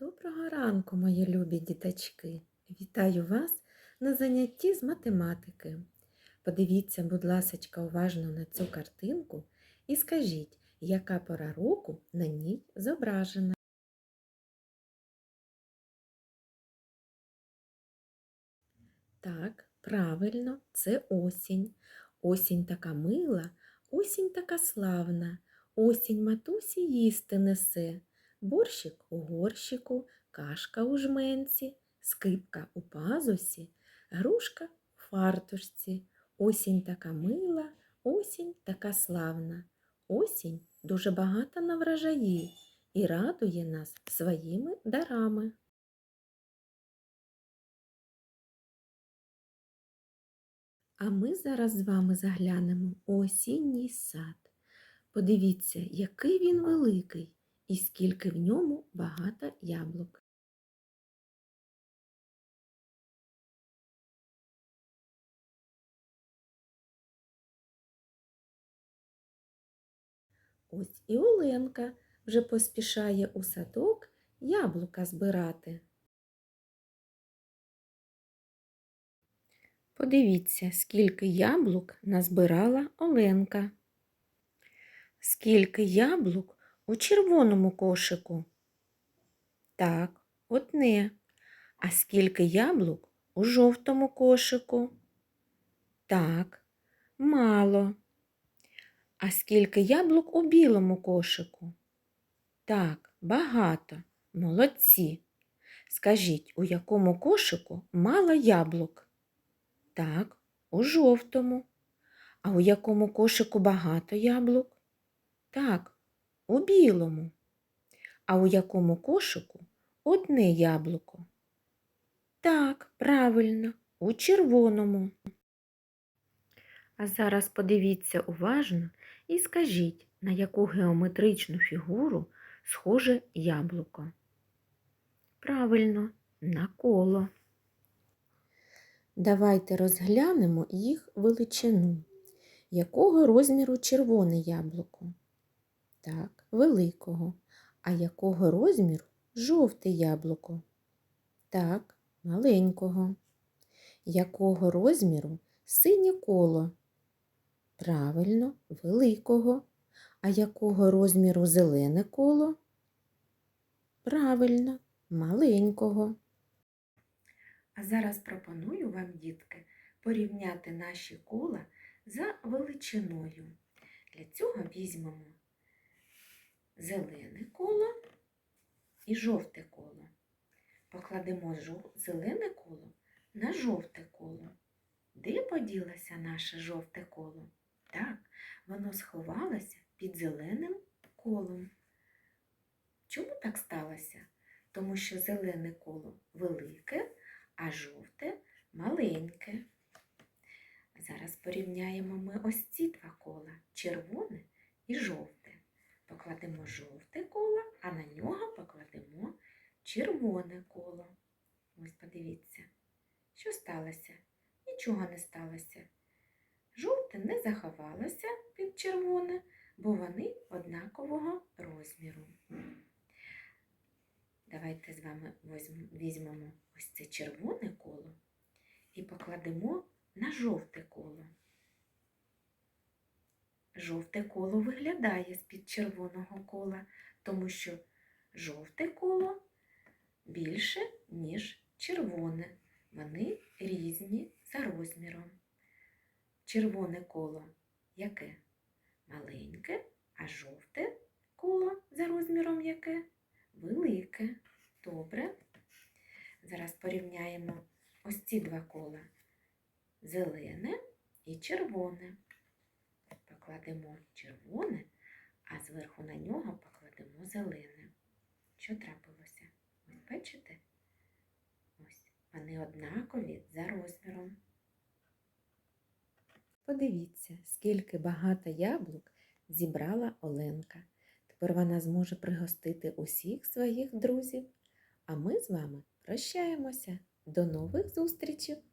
Доброго ранку, мої любі діточки! Вітаю вас на занятті з математики. Подивіться, будь ласочка, уважно на цю картинку і скажіть, яка пора року на ній зображена. Так, правильно, це осінь. Осінь така мила, осінь така славна, осінь матусі їсти несе. Борщик у горщику, кашка у жменці, скипка у пазусі, грушка у фартушці. Осінь така мила, осінь така славна. Осінь дуже багата на врожаї і радує нас своїми дарами. А ми зараз з вами заглянемо у осінній сад. Подивіться, який він великий і скільки в ньому багато яблук. Ось і Оленка вже поспішає у садок яблука збирати. Подивіться, скільки яблук назбирала Оленка. Скільки яблук у червоному кошику? Так, одне. А скільки яблук у жовтому кошику? Так, мало. А скільки яблук у білому кошику? Так, багато. Молодці. Скажіть, у якому кошику мало яблук? Так, у жовтому. А у якому кошику багато яблук? Так, у білому. А у якому кошику одне яблуко? Так, правильно, у червоному. А зараз подивіться уважно і скажіть, на яку геометричну фігуру схоже яблуко. Правильно, на коло. Давайте розглянемо їх величину. Якого розміру червоне яблуко? Так, великого. А якого розміру жовте яблуко? Так, маленького. Якого розміру синє коло? Правильно, великого. А якого розміру зелене коло? Правильно, маленького. А зараз пропоную вам, дітки, порівняти наші кола за величиною. Для цього візьмемо зелене коло і жовте коло. Покладемо зелене коло на жовте коло. Де поділося наше жовте коло? Так, воно сховалося під зеленим колом. Чому так сталося? Тому що зелене коло велике, а жовте маленьке. Зараз порівняємо ми ось ці два кола червоне і жовте. Покладемо жовте коло, а на нього покладемо червоне коло. Ось подивіться, що сталося? Нічого не сталося. Жовте не заховалося під червоне, бо вони однакового розміру. Давайте з вами візьмемо ось це червоне коло і покладемо на жовте коло. Жовте коло виглядає з-під червоного кола, тому що жовте коло більше, ніж червоне. Вони різні за розміром. Червоне коло яке? Маленьке, а жовте коло за розміром яке? Велике. Добре. Зараз порівняємо ось ці два кола зелене і червоне. Покладемо червоне, а зверху на нього покладемо зелене. Що трапилося? Ось бачите? Ось вони однакові за розміром. Подивіться, скільки багато яблук зібрала Оленка. Тепер вона зможе пригостити усіх своїх друзів. А ми з вами прощаємося. До нових зустрічей!